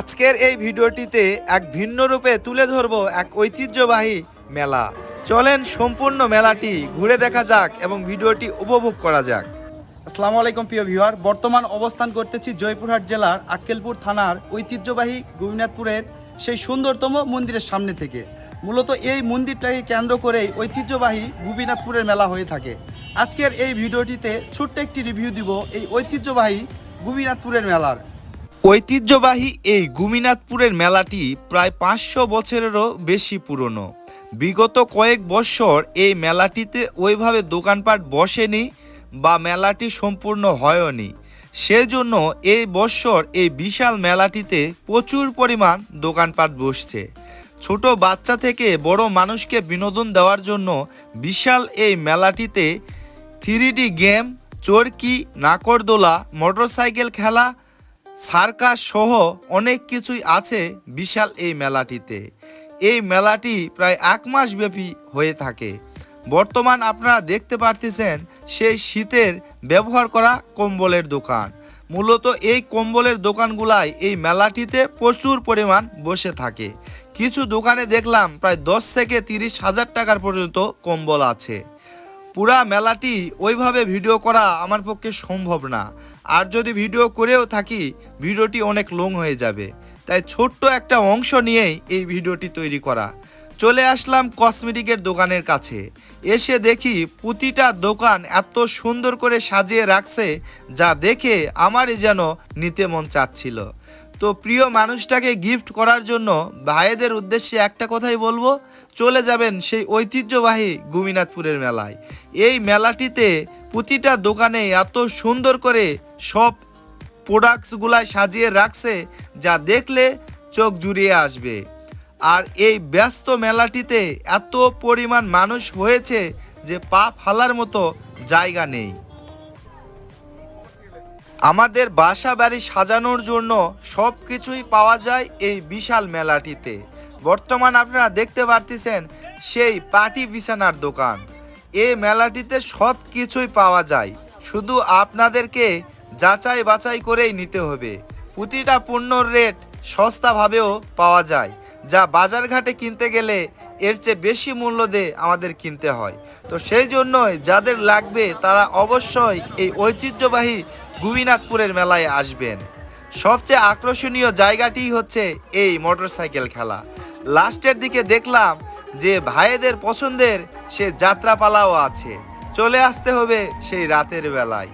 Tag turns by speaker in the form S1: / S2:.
S1: আজকের এই ভিডিওটিতে এক ভিন্ন রূপে তুলে ধরব এক ঐতিহ্যবাহী মেলা। চলেন সম্পূর্ণ মেলাটি ঘুরে দেখা যাক এবং ভিডিওটি উপভোগ করা যাক।
S2: আসসালামু আলাইকুম প্রিয় ভিউয়ার, বর্তমান অবস্থান করতেছি জয়পুরহাট জেলার আক্কেলপুর থানার ঐতিহ্যবাহী গোবিনাথপুরের সেই সুন্দরতম মন্দিরের সামনে থেকে। মূলত এই মন্দিরটাকে কেন্দ্র করেই ঐতিহ্যবাহী গোবিনাথপুরের মেলা হয়ে থাকে। আজকের এই ভিডিওটিতে ছোট্ট একটি রিভিউ দিব এই ঐতিহ্যবাহী গোবিনাথপুরের মেলার।
S1: ঐতিহ্যবাহী এই গুমিনাথপুরের মেলাটি প্রায় পাঁচশো বছরেরও বেশি পুরনো। বিগত কয়েক বছর এই মেলাটিতে ওইভাবে দোকানপাট বসেনি বা মেলাটি সম্পূর্ণ হয়নি। সেজন্য এই বছর এই বিশাল মেলাটিতে প্রচুর পরিমাণ দোকানপাট বসছে। ছোট বাচ্চা থেকে বড় মানুষকে বিনোদন দেওয়ার জন্য বিশাল এই মেলাটিতে থ্রি গেম, চরকি, নাকরদোলা, মোটরসাইকেল খেলা সার্কাস সহ অনেক কিছুই আছে বিশাল এই মেলাটিতে। এই মেলাটি প্রায় এক মাস ব্যাপী হয়ে থাকে। বর্তমান আপনারা দেখতে পারতেছেন সেই শীতের ব্যবহার করা কম্বলের দোকান। মূলত এই কম্বলের দোকানগুলাই এই মেলাটিতে প্রচুর পরিমাণ বসে থাকে। কিছু দোকানে দেখলাম প্রায় দশ থেকে তিরিশ হাজার টাকার পর্যন্ত কম্বল আছে। পুরা মেলাটি ওইভাবে ভিডিও করা আমার পক্ষে সম্ভব না। আর যদি ভিডিও করেও থাকি, ভিডিওটি অনেক লং হয়ে যাবে। তাই ছোট্ট একটা অংশ নিয়েই এই ভিডিওটি তৈরি করা। চলে আসলাম কসমেটিকের দোকানের কাছে। এসে দেখি প্রতিটা দোকান এত সুন্দর করে সাজিয়ে রাখছে, যা দেখে আমারই যেন নিতে মন চাচ্ছিল। তো প্রিয় মানুষটাকে গিফট করার জন্য ভাইদের উদ্দেশ্যে একটা কথাই বলব, চলে যাবেন সেই ঐতিহ্যবাহী গুমিনাথপুরের মেলায়। এই মেলাটিতে প্রতিটা দোকানে এত সুন্দর করে সব প্রোডাক্টসগুলাই সাজিয়ে রাখছে, যা দেখলে চোখ জুড়িয়ে আসবে। আর এই ব্যস্ত মেলাটিতে এত পরিমাণ মানুষ হয়েছে যে পা ফালার মতো জায়গা নেই। আমাদের বাসা বাড়ি সাজানোর জন্য সব কিছুই পাওয়া যায় এই বিশাল মেলাটিতে। বর্তমান আপনারা দেখতে পারতেছেন সেই পাটি বিছানার দোকান। এই মেলাটিতে সব কিছুই পাওয়া যায়। শুধু আপনাদেরকে যাচাই বাছাই করেই নিতে হবে। প্রতিটা পণ্যর রেট সস্তাভাবেও পাওয়া যায়। যা বাজার ঘাটে কিনতে গেলে এর চেয়ে বেশি মূল্য দিয়ে আমাদের কিনতে হয়। তো সেই জন্যই যাদের লাগবে তারা অবশ্যই এই ঐতিহ্যবাহী গোবিনাথপুরের মেলায় আসবেন। সবচেয়ে আকর্ষণীয় জায়গাটি হচ্ছে এই মোটরসাইকেল খেলা। লাস্টের দিকে দেখলাম যে ভাইদের পছন্দের সে যাত্রাপালাও আছে। চলে আসতে হবে সেই রাতের বেলায়।